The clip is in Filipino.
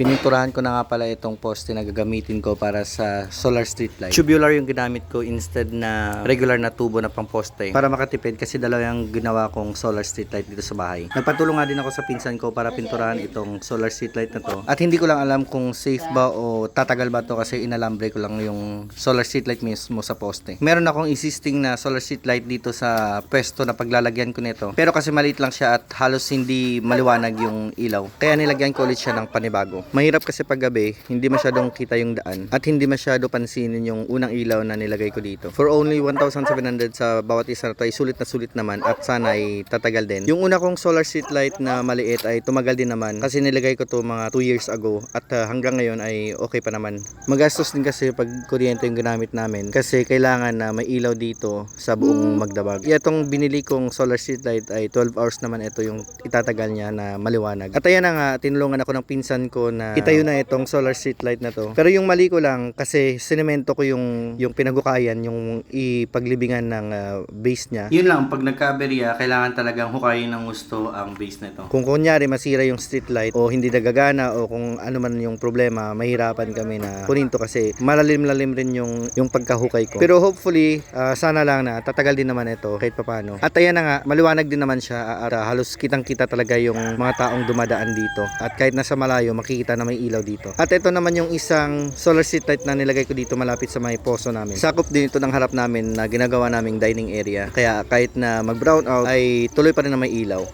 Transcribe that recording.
Pininturahan ko na nga pala itong poste na gagamitin ko para sa solar street light. Tubular yung ginamit ko instead na regular na tubo na pang poste. Para makatipid kasi dalawa yung ginawa kong solar street light dito sa bahay. Nagpatulong nga din ako sa pinsan ko para pinturahan itong solar street light na to. At hindi ko lang alam kung safe ba o tatagal ba to kasi inalambre ko lang yung solar street light mismo sa poste. Meron akong existing na solar street light dito sa pwesto na paglalagyan ko nito. Pero kasi maliit lang siya at halos hindi maliwanag yung ilaw. Kaya nilagyan ko ulit siya ng panibago. Mahirap kasi pag gabi, hindi masyadong kita yung daan at hindi masyado pansinin yung unang ilaw na nilagay ko dito. For only 1,700 sa bawat isa na ay sulit na sulit naman at sana ay tatagal din. Yung una kong solar street light na maliit ay tumagal din naman kasi nilagay ko to mga 2 years ago at uh, hanggang ngayon ay okay pa naman. Magastos din kasi pag kuryente yung ginamit namin kasi kailangan na may ilaw dito sa buong Magdabag. Itong binili kong solar street light ay 12 hours naman ito yung itatagal niya na maliwanag. At ayan na nga, tinulungan ako ng pinsan ko na itayo na itong solar street light na to. Pero yung mali ko lang kasi sinemento ko yung yung pinagukayan, yung ipaglibingan ng ah, base niya. Yun lang, pag nagkaberya, kailangan talagang hukayin ng gusto ang base nito. Kung kunyari masira yung street light o hindi nagagana o kung ano man yung problema, mahirapan kami na kunin to kasi malalim-lalim rin yung yung pagkahukay ko. Pero hopefully, ah, sana lang na tatagal din naman ito kahit papano. At ayan na nga, maliwanag din naman siya at ah, halos kitang-kita talaga yung mga taong dumadaan dito. At kahit nasa malayo, makikita na may ilaw dito. At ito naman yung isang solar street light na nilagay ko dito malapit sa may poso namin. Sakop din ito ng harap namin na ginagawa naming dining area. Kaya kahit na mag-brown out, ay tuloy pa rin na may ilaw.